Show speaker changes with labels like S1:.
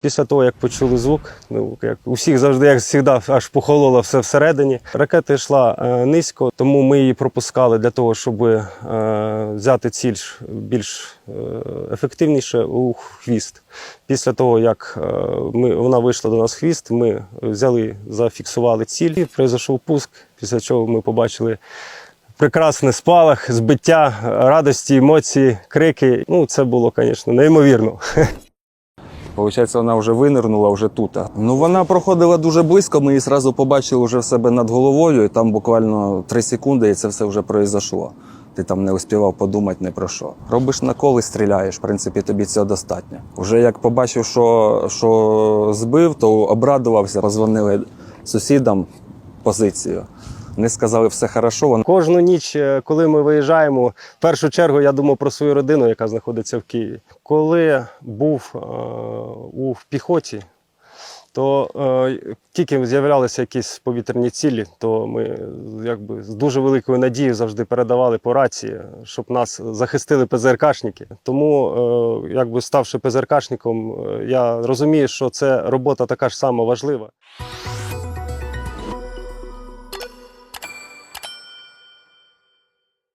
S1: Після того, як почули звук, ну як у всіх завжди, як завжди, аж похололо все всередині. Ракета йшла е, низько, тому ми її пропускали для того, щоб е, взяти ціль більш е, ефективніше у хвіст. Після того, як е, ми, вона вийшла до нас в хвіст, ми взяли, зафіксували ціль. І пройшов пуск, після чого ми побачили прекрасний спалах, збиття, радості, емоції, крики. Ну, це було, звісно, неймовірно.
S2: Получається, вона вже винирнула вже тут. Ну вона проходила дуже близько. Ми її зразу побачили вже в себе над головою, і там буквально три секунди, і це все вже произошло. Ти там не успівав подумати ні про що. Робиш накол і стріляєш. В принципі, тобі цього достатньо. Уже як побачив, що, що збив, то обрадувався, позвонили сусідам позицію. Вони сказали, все хорошо.
S1: Кожну ніч, е, коли ми виїжджаємо, в першу чергу я думав про свою родину, яка знаходиться в Києві. Коли був е, у піхоті, то е, тільки з'являлися якісь повітряні цілі, то ми якби з дуже великою надією завжди передавали по рації, щоб нас захистили ПЗРКшники. Тому, якби ставши ПЗРКшником, я розумію, що це робота така ж сама важлива.